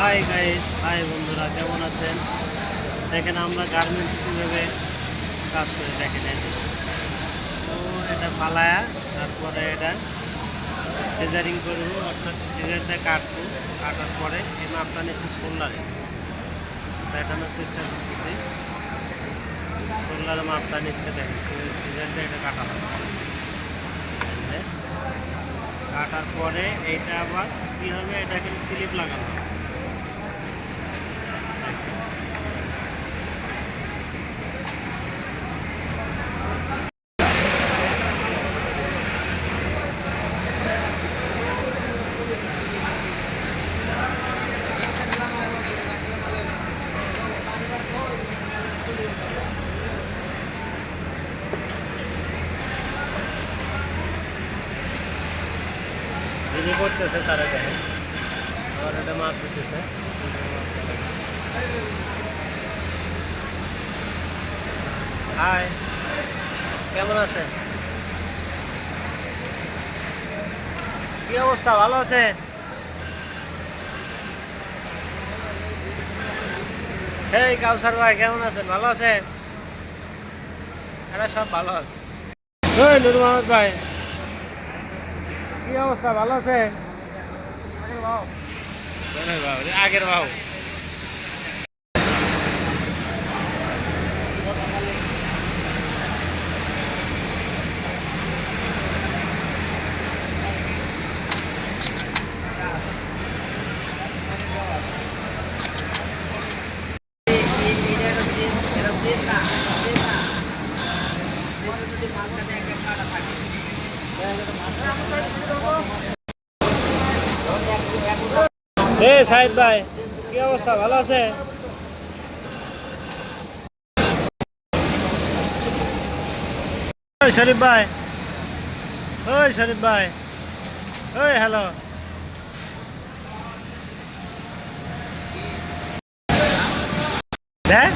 Hi guys hi বন্ধুরা, কেমন আছেন? দেখেন আমরা গার্মেন্টস কীভাবে কাজ করে দেখেন তো এটা পালায়া তারপরে এটা সিজারিং করব অর্থাৎ সিজারটা কাটবো। কাটার পরে এই মাপটা নিচ্ছে সোল্লারে। দেখানোর চেষ্টা করতেছি। সোল্লার মাপটা নিচ্ছে দেখেন সিজারটা এটা কাটা কাটার পরে এইটা আবার কীভাবে হবে? এটাকে স্লিপ লাগানো যিনি করতেছে তারা দেখেন আবার এটা মাপ দিতেছে হাই, কেমন আছেন? কি অবস্থা, ভালো আছে এই কাউসার ভাই, কেমন আছেন? ভালো আছেন? এরা সব ভালো আছে। ওই নুর মোহাম্মদ ভাই, কি অবস্থা, ভালো আছে আগের ভাও এ, সাহেব ভাই, কি অবস্থা? ভালো আছে? ওই শরীফ ভাই, ওই শরীফ ভাই, ওই হ্যালো দেখ